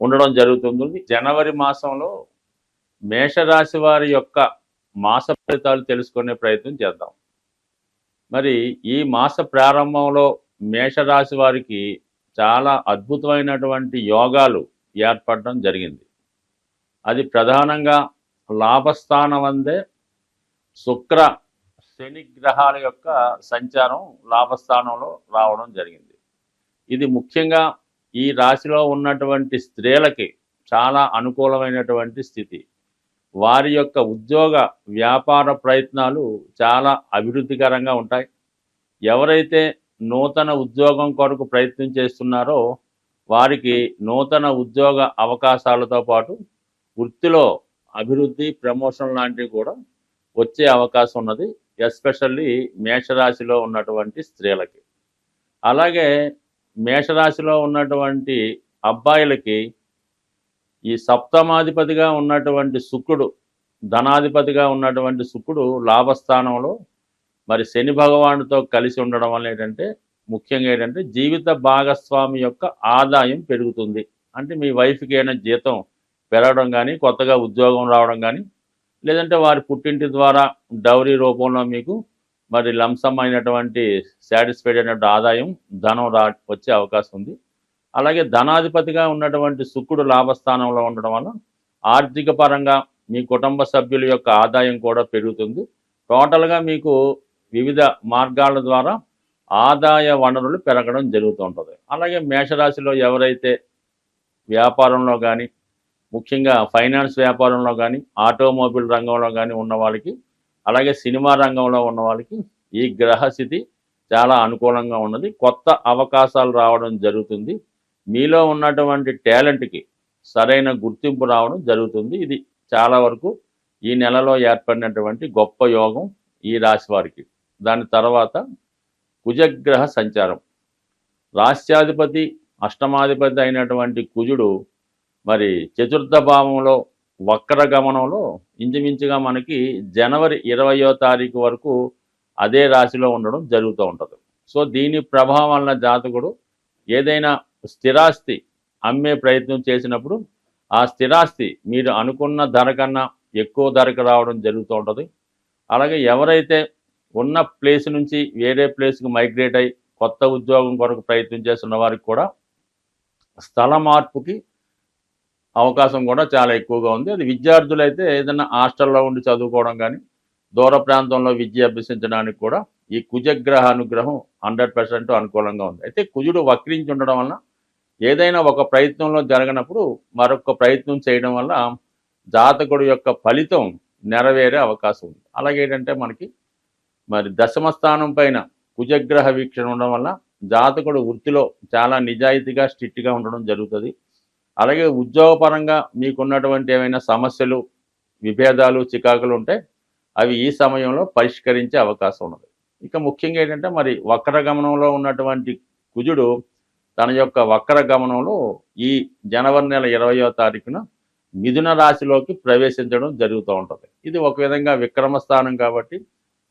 ఉండడం జరుగుతుంది. జనవరి మాసంలో మేషరాశి వారి యొక్క మాస ఫలితాలు తెలుసుకునే ప్రయత్నం చేద్దాం. మరి ఈ మాస ప్రారంభంలో మేషరాశి వారికి చాలా అద్భుతమైనటువంటి యోగాలు ఏర్పడడం జరిగింది. అది ప్రధానంగా లాభస్థానం అందే శుక్ర శని గ్రహాల యొక్క సంచారం లాభస్థానంలో రావడం జరిగింది. ఇది ముఖ్యంగా ఈ రాశిలో ఉన్నటువంటి స్త్రీలకి చాలా అనుకూలమైనటువంటి స్థితి. వారి యొక్క ఉద్యోగ వ్యాపార ప్రయత్నాలు చాలా అభివృద్ధికరంగా ఉంటాయి. ఎవరైతే నూతన ఉద్యోగం కొరకు ప్రయత్నం చేస్తున్నారో వారికి నూతన ఉద్యోగ అవకాశాలతో పాటు వృత్తిలో అభివృద్ధి ప్రమోషన్ లాంటివి కూడా వచ్చే అవకాశం ఉన్నది ఎస్పెషల్లీ మేషరాశిలో ఉన్నటువంటి స్త్రీలకి. అలాగే మేషరాశిలో ఉన్నటువంటి అబ్బాయిలకి ఈ సప్తమాధిపతిగా ఉన్నటువంటి శుక్రుడు ధనాధిపతిగా ఉన్నటువంటి శుక్రుడు లాభస్థానంలో మరి శని భగవానుడితో కలిసి ఉండడం వల్ల ఏంటంటే ముఖ్యంగా ఏంటంటే జీవిత భాగస్వామి యొక్క ఆదాయం పెరుగుతుంది. అంటే మీ వైఫ్కి అయినా జీతం పెరగడం కానీ కొత్తగా ఉద్యోగం రావడం కానీ లేదంటే వారి పుట్టింటి ద్వారా డౌరీ రూపంలో మీకు మరి లంసం అయినటువంటి సాటిస్ఫైడ్ అయినటువంటి ఆదాయం ధనం రా వచ్చే అవకాశం ఉంది. అలాగే ధనాధిపతిగా ఉన్నటువంటి శుక్రుడు లాభస్థానంలో ఉండడం వల్ల ఆర్థిక పరంగా మీ కుటుంబ సభ్యుల యొక్క ఆదాయం కూడా పెరుగుతుంది. టోటల్గా మీకు వివిధ మార్గాల ద్వారా ఆదాయ వనరులు పెరగడం జరుగుతూ ఉంటుంది. అలాగే మేషరాశిలో ఎవరైతే వ్యాపారంలో కానీ ముఖ్యంగా ఫైనాన్స్ వ్యాపారంలో కానీ ఆటోమొబైల్ రంగంలో కానీ ఉన్న వాళ్ళకి అలాగే సినిమా రంగంలో ఉన్న వాళ్ళకి ఈ గ్రహస్థితి చాలా అనుకూలంగా ఉన్నది. కొత్త అవకాశాలు రావడం జరుగుతుంది. మీలో ఉన్నటువంటి టాలెంట్కి సరైన గుర్తింపు రావడం జరుగుతుంది. ఇది చాలా వరకు ఈ నెలలో ఏర్పడినటువంటి గొప్ప యోగం ఈ రాశి వారికి. దాని తర్వాత కుజగ్రహ సంచారం. రాష్ట్రాధిపతి అష్టమాధిపతి అయినటువంటి కుజుడు మరి చతుర్థ భావంలో వక్ర గమనంలో ఇంచుమించుగా మనకి జనవరి ఇరవయో తారీఖు వరకు అదే రాశిలో ఉండడం జరుగుతూ ఉంటుంది. సో దీని ప్రభావం వలన జాతకుడు ఏదైనా స్థిరాస్తి అమ్మే ప్రయత్నం చేసినప్పుడు ఆ స్థిరాస్తి మీరు అనుకున్న ధర కన్నా ఎక్కువ ధరకు రావడం జరుగుతూ ఉంటుంది. అలాగే ఎవరైతే ఉన్న ప్లేస్ నుంచి వేరే ప్లేస్కి మైగ్రేట్ అయ్యి కొత్త ఉద్యోగం కొరకు ప్రయత్నం చేస్తున్న వారికి కూడా స్థల మార్పుకి అవకాశం కూడా చాలా ఎక్కువగా ఉంది. అది విద్యార్థులు అయితే ఏదైనా హాస్టల్లో ఉండి చదువుకోవడం కానీ దూర ప్రాంతంలో విద్య అభ్యసించడానికి కూడా ఈ కుజగ్రహ అనుగ్రహం హండ్రెడ్ పర్సెంట్ అనుకూలంగా ఉంది. అయితే కుజుడు వక్రించి ఉండడం వలన ఏదైనా ఒక ప్రయత్నంలో జరగనప్పుడు మరొక ప్రయత్నం చేయడం వల్ల జాతకుడు యొక్క ఫలితం నెరవేరే అవకాశం ఉంది. అలాగే ఏంటంటే మనకి మరి దశమ స్థానం పైన కుజగ్రహ వీక్షణ ఉండడం వల్ల జాతకుడు వృత్తిలో చాలా నిజాయితీగా స్ట్రిక్ట్గా ఉండడం జరుగుతుంది. అలాగే ఉద్యోగపరంగా మీకున్నటువంటి ఏమైనా సమస్యలు విభేదాలు చికాకులు ఉంటే అవి ఈ సమయంలో పరిష్కరించే అవకాశం ఉన్నది. ఇక ముఖ్యంగా ఏంటంటే మరి వక్ర గమనంలో ఉన్నటువంటి కుజుడు తన యొక్క వక్ర గమనంలో ఈ జనవరి నెల ఇరవయో తారీఖున మిథున రాశిలోకి ప్రవేశించడం జరుగుతూ ఉంటుంది. ఇది ఒక విధంగా విక్రమ స్థానం కాబట్టి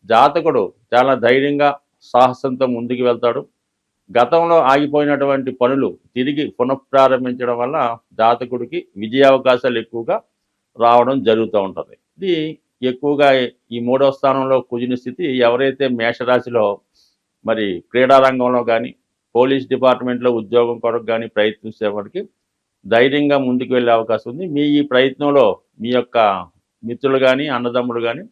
జాతకుడు చాలా ధైర్యంగా సాహసంతో ముందుకు వెళ్తాడు. గతంలో ఆగిపోయినటువంటి పనులు తిరిగి పునఃప్రారంభించడం వల్ల జాతకుడికి విజయావకాశాలు ఎక్కువగా రావడం జరుగుతూ ఉంటుంది. ఇది ఎక్కువగా ఈ మూడవ స్థానంలో కుజిన స్థితి ఎవరైతే మేషరాశిలో మరి క్రీడా రంగంలో కానీ పోలీస్ డిపార్ట్మెంట్లో ఉద్యోగం కొరకు కానీ ప్రయత్నించేవాడికి ధైర్యంగా ముందుకు వెళ్ళే అవకాశం ఉంది. మీ ఈ ప్రయత్నంలో మీ యొక్క మిత్రులు కానీ అన్నదమ్ములు కానీ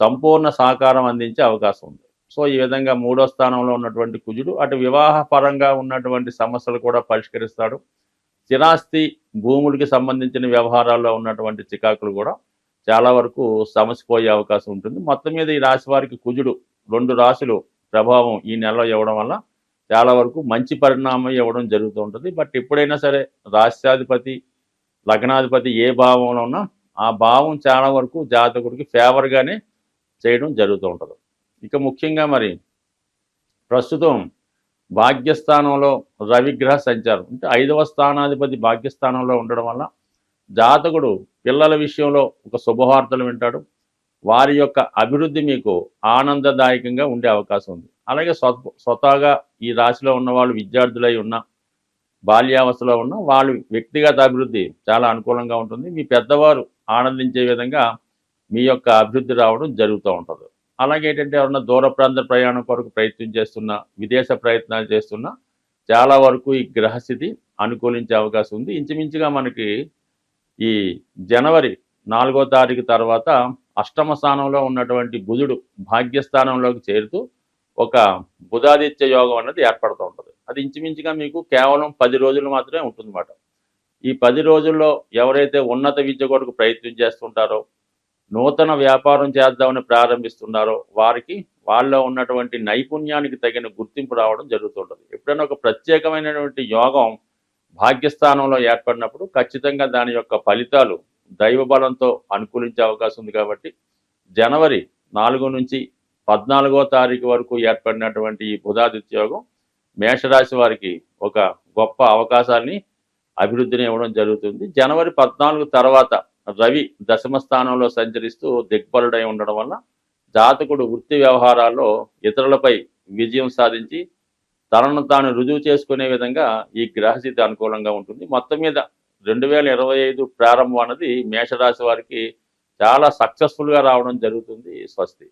సంపూర్ణ సహకారం అందించే అవకాశం ఉంది. సో ఈ విధంగా మూడో స్థానంలో ఉన్నటువంటి కుజుడు అటు వివాహ పరంగా ఉన్నటువంటి సమస్యలు కూడా పరిష్కరిస్తాడు. స్థిరాస్తి భూములకి సంబంధించిన వ్యవహారాల్లో ఉన్నటువంటి చికాకులు కూడా చాలా వరకు సమసిపోయే అవకాశం ఉంటుంది. మొత్తం మీద ఈ రాశి వారికి కుజుడు రెండు రాశులు ప్రభావం ఈ నెలలో ఇవ్వడం వల్ల చాలా వరకు మంచి పరిణామం ఇవ్వడం జరుగుతూ ఉంటుంది. బట్ ఎప్పుడైనా సరే రాష్ట్రాధిపతి లగ్నాధిపతి ఏ భావంలో ఉన్నా ఆ భావం చాలా వరకు జాతకుడికి ఫేవర్గానే చేయడం జరుగుతూ ఉంటుంది. ఇక ముఖ్యంగా మరి ప్రస్తుతం భాగ్యస్థానంలో రవిగ్రహ సంచారం అంటే ఐదవ స్థానాధిపతి భాగ్యస్థానంలో ఉండడం వల్ల జాతకుడు పిల్లల విషయంలో ఒక శుభవార్తలు వింటాడు. వారి యొక్క అభివృద్ధి మీకు ఆనందదాయకంగా ఉండే అవకాశం ఉంది. అలాగే స్వ స్వతహాగా ఈ రాశిలో ఉన్న వాళ్ళు విద్యార్థులై ఉన్న బాల్యావస్థలో ఉన్న వాళ్ళు వ్యక్తిగత అభివృద్ధి చాలా అనుకూలంగా ఉంటుంది. మీ పెద్దవారు ఆనందించే విధంగా మీ యొక్క అభివృద్ధి రావడం జరుగుతూ ఉంటుంది. అలాగే ఏంటంటే ఎవరన్నా దూర ప్రాంత ప్రయాణం కొరకు ప్రయత్నం చేస్తున్నా విదేశ ప్రయత్నాలు చేస్తున్నా చాలా వరకు ఈ గ్రహస్థితి అనుకూలించే అవకాశం ఉంది. ఇంచుమించుగా మనకి ఈ జనవరి నాలుగో తారీఖు తర్వాత అష్టమ స్థానంలో ఉన్నటువంటి బుధుడు భాగ్యస్థానంలోకి చేరుతూ ఒక బుధాదిత్య యోగం అనేది ఏర్పడుతూ ఉంటుంది. అది ఇంచుమించుగా మీకు కేవలం పది రోజులు మాత్రమే ఉంటుందన్నమాట. ఈ పది రోజుల్లో ఎవరైతే ఉన్నత విద్య కొరకు ప్రయత్నం చేస్తుంటారో నూతన వ్యాపారం చేద్దామని ప్రారంభిస్తున్నారో వారికి వాళ్ళలో ఉన్నటువంటి నైపుణ్యానికి తగిన గుర్తింపు రావడం జరుగుతుంటుంది. ఎప్పుడైనా ఒక ప్రత్యేకమైనటువంటి యోగం భాగ్యస్థానంలో ఏర్పడినప్పుడు ఖచ్చితంగా దాని యొక్క ఫలితాలు దైవ బలంతో అనుకూలించే అవకాశం ఉంది కాబట్టి జనవరి నాలుగు నుంచి పద్నాలుగో తారీఖు వరకు ఏర్పడినటువంటి ఈ బుధాదిత్య యోగం మేషరాశి వారికి ఒక గొప్ప అవకాశాన్ని అభివృద్ధిని ఇవ్వడం జరుగుతుంది. జనవరి పద్నాలుగు తర్వాత రవి దశమ స్థానంలో సంచరిస్తూ దిగ్బలుడై ఉండడం వల్ల జాతకుడు వృత్తి వ్యవహారాల్లో ఇతరులపై విజయం సాధించి తనను తాను రుజువు చేసుకునే విధంగా ఈ గ్రహస్థితి అనుకూలంగా ఉంటుంది. మొత్తం మీద రెండు వేల ఇరవై ఐదు ప్రారంభం అన్నది మేషరాశి వారికి చాలా సక్సెస్ఫుల్గా రావడం జరుగుతుంది. స్వస్తి.